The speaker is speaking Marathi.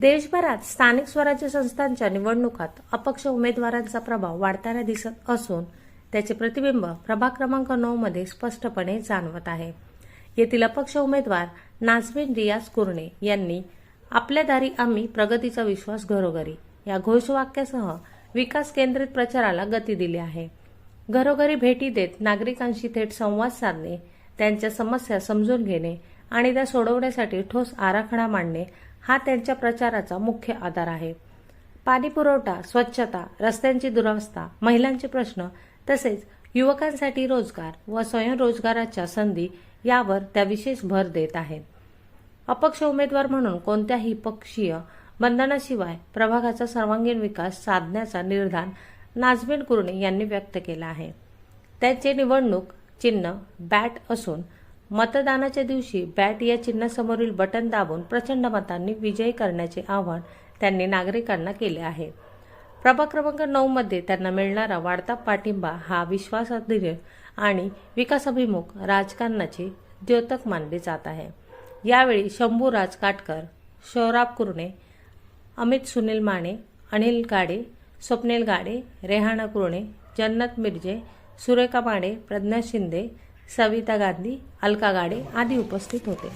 देशभरात स्थानिक स्वराज्य संस्थांच्या निवडणुकात अपक्ष उमेदवारांचा प्रभाव वाढताना दिसत असून त्याचे प्रतिबिंब प्रभाग क्रमांक नऊ मध्ये स्पष्टपणे जाणवत आहे. येथील अपक्ष उमेदवार नाझमीन रियाज कुर्णे यांनी आपल्या दारी आम्ही प्रगतीचा विश्वास घरोघरी. या घोषवाक्यासह विकास केंद्रित प्रचाराला गती दिली आहे. घरोघरी भेटी देत नागरिकांशी थेट संवाद साधणे त्यांच्या समस्या समजून घेणे आणि त्या सोडवण्यासाठी ठोस आराखडा मांडणे हा त्यांच्या प्रचाराचा मुख्य आधार आहे. पाणी पुरवठा स्वच्छता रस्त्यांची दुरवस्था महिलांचे प्रश्न तसेच युवकांसाठी रोजगार व स्वयंरोजगाराच्या संधी यावर त्या विशेष भर देत आहेत. अपक्ष उमेदवार म्हणून कोणत्याही पक्षीय बंधनाशिवाय प्रभागाचा सर्वांगीण विकास साधण्याचा निर्धार नाझमीन कुरणे यांनी व्यक्त केला आहे. त्यांचे निवडणूक चिन्ह बॅट असून मतदानाच्या दिवशी बॅट या चिन्हासमोरील बटन दाबून प्रचंड मतांनी विजयी करण्याचे आवाहन त्यांनी नागरिकांना केले आहे. प्रभाग क्रमांक नऊ मध्ये त्यांना मिळणारा वाढता पाठिंबा हा विश्वासार्ह आणि विकासाभिमुख राजकारणाचे द्योतक मानले जात आहे. यावेळी शंभूराज काटकर शौराब कुर्णे अमित सुनील माने अनिल गाडे स्वप्नील गाडे रेहाना कुरणे जन्नत मिर्जे सुरेखा माडे प्रज्ञा शिंदे सविता गांधी अलका गाडे आदी उपस्थित होते.